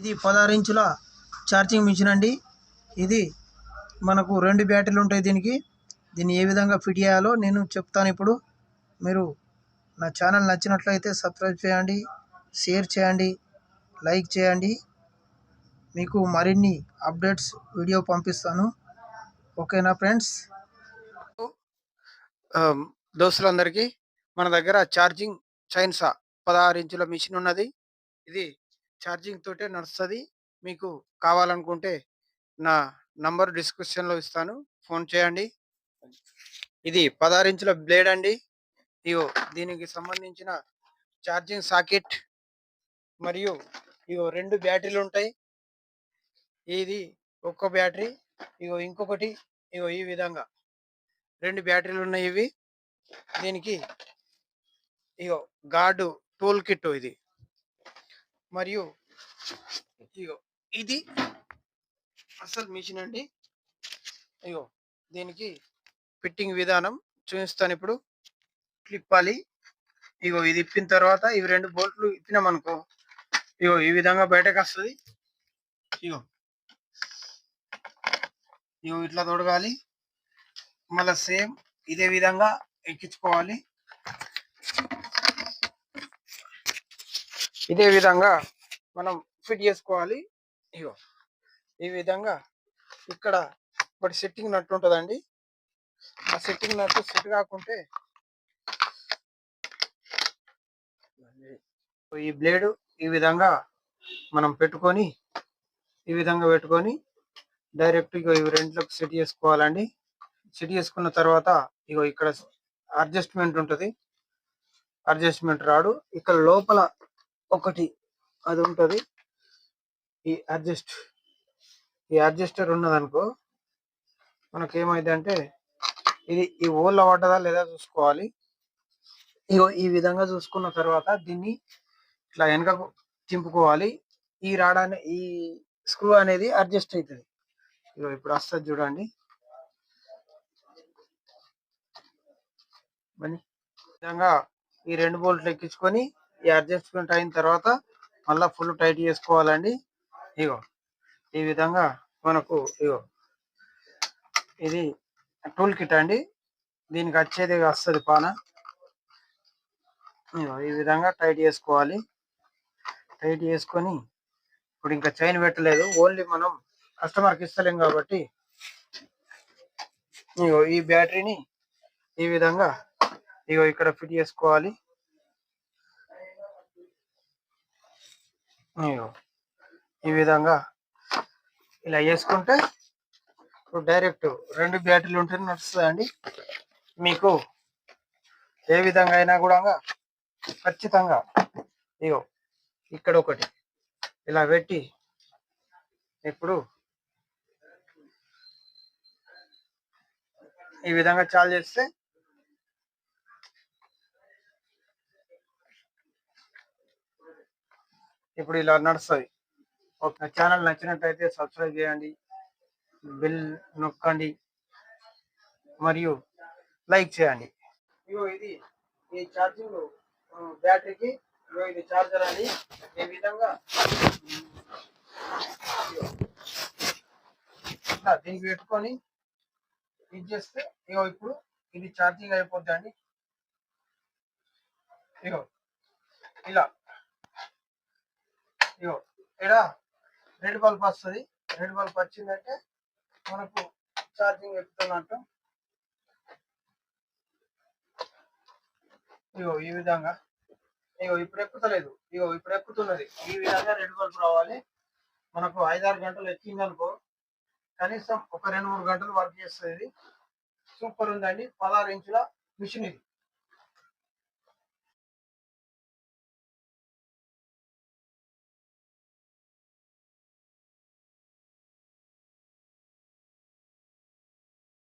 ఇది పదహారు ఇంచుల ఛార్జింగ్ మిషన్ అండి. ఇది మనకు రెండు బ్యాటరీలు ఉంటాయి దీనికి. దీన్ని ఏ విధంగా ఫిట్ చేయాలో నేను చెప్తాను ఇప్పుడు. మీరు నా ఛానల్ నచ్చినట్లయితే సబ్స్క్రైబ్ చేయండి షేర్ చేయండి లైక్ చేయండి. మీకు మరిన్ని అప్డేట్స్ వీడియో పంపిస్తాను. ఓకేనా ఫ్రెండ్స్? దోస్తులందరికీ మన దగ్గర ఛార్జింగ్ చైన్సా పదహారు ఇంచుల మిషన్ ఉన్నది. ఇది ఛార్జింగ్ తోటే నడుస్తుంది. మీకు కావాలనుకుంటే నా నంబర్ డిస్క్రిప్షన్లో ఇస్తాను. ఫోన్ చేయండి. ఇది పదహారు ఇంచుల బ్లేడ్ అండి. ఇగో దీనికి సంబంధించిన ఛార్జింగ్ సాకెట్ మరియు ఇగో రెండు బ్యాటరీలు ఉంటాయి ఇది ఒక్క బ్యాటరీ ఇగో ఇంకొకటి ఇగో ఈ విధంగా. రెండు బ్యాటరీలు ఉన్నాయి ఇవి. దీనికి ఇగో గార్డు టూల్ కిట్ ఇది. మరియు ఇగో ఇది అసలు మిషన్ అండి. ఇగో దీనికి ఫిట్టింగ్ విధానం చూపిస్తాను ఇప్పుడు. క్లిప్పాలి ఇగో ఇది ఇప్పిన తర్వాత ఇవి రెండు బోల్ట్లు ఇప్పినామనుకో ఇగో ఈ విధంగా బయటకు వస్తుంది. ఇగో ఇగో ఇట్లా తొడగాలి. మళ్ళీ సేమ్ ఇదే విధంగా ఎక్కించుకోవాలి. ఇదే విధంగా మనం ఫిట్ చేసుకోవాలి. ఇగో ఈ విధంగా ఇక్కడ ఒకటి సెట్టింగ్ నట్టు ఉంటుందండి. ఆ సెట్టింగ్ నట్టు సెట్ కాకుంటే ఈ బ్లేడ్ ఈ విధంగా మనం పెట్టుకొని ఈ విధంగా పెట్టుకొని డైరెక్ట్ ఇగో ఇవి రెంట్లోకి సెట్ చేసుకోవాలండి. సెట్ చేసుకున్న తర్వాత ఇగో ఇక్కడ అడ్జస్ట్మెంట్ ఉంటుంది. అడ్జస్ట్మెంట్ రాడు. ఇక్కడ లోపల ఒకటి. అది ఉంటుంది ఈ అడ్జస్ట్ ఈ అడ్జస్టర్ ఉన్నదనుకో మనకేమైంది అంటే ఇది ఈ ఓళ్ళ పడ్డదా లేదా చూసుకోవాలి. ఇగో ఈ విధంగా చూసుకున్న తర్వాత దీన్ని ఇట్లా వెనకకు తింపుకోవాలి ఈ రాడాన్ని ఈ స్క్రూ అనేది అడ్జస్ట్ అవుతుంది ఇగో ఇప్పుడు వస్తుంది చూడండి. మరి ఈ విధంగా ఈ రెండు బోల్ట్లు ఎక్కించుకొని ఈ అడ్జస్ట్మెంట్ అయిన తర్వాత మళ్ళా ఫుల్ టైట్ చేసుకోవాలండి. ఇగో ఈ విధంగా మనకు ఇగో ఇది టూల్ కిట్ అండి. దీనికి వచ్చేది వస్తుంది పాన. ఇగో ఈ విధంగా టైట్ చేసుకోవాలి. టైట్ చేసుకొని ఇప్పుడు ఇంకా చైన్ పెట్టలేదు. ఓన్లీ మనం కస్టమర్కి ఇస్తలేం కాబట్టి ఇగో ఈ బ్యాటరీని ఈ విధంగా ఇగో ఇక్కడ ఫిట్ చేసుకోవాలి. ఇగో ఈ విధంగా ఇలా వేసుకుంటే ఇప్పుడు డైరెక్ట్ రెండు బ్యాటరీలు ఉంటే నడుస్తుందండి మీకు ఏ విధంగా అయినా కూడా ఖచ్చితంగా ఇగో ఇక్కడ ఒకటి ఇలా పెట్టి ఇప్పుడు ఈ విధంగా చాలు చేస్తే ఇప్పుడు ఇలా నడుస్తుంది. ఒక ఛానల్ నచ్చినట్టయితే సబ్స్క్రైబ్ చేయండి బెల్ నొక్కండి మరియు లైక్ చేయండి. ఇగో ఇది ఈ ఛార్జింగ్ బ్యాటరీకి ఇగో ఇది చార్జర్ అని ఈ విధంగా ఇట్లా దీనికి పెట్టుకొని ఇది చేస్తే ఇగో ఇప్పుడు ఇది ఛార్జింగ్ అయిపోద్ది అండి ఇగో ఇలా ఇగో ఇక్కడ రెడ్ బల్బ్ వస్తుంది. రెడ్ బల్బ్ వచ్చిందంటే మనకు ఛార్జింగ్ ఎక్కుతున్నట్టు. ఇగో ఈ విధంగా. ఇగో ఇప్పుడు ఎక్కుతలేదు. ఇగో ఇప్పుడు ఎక్కుతున్నది. ఈ విధంగా రెడ్ బల్బ్ రావాలి. మనకు ఐదారు గంటలు ఎక్కిందనుకో కనీసం ఒక రెండు మూడు గంటలు వర్క్ చేస్తుంది. ఇది సూపర్ ఉందండి. పదహారు ఇంచుల మిషన్ ఇది.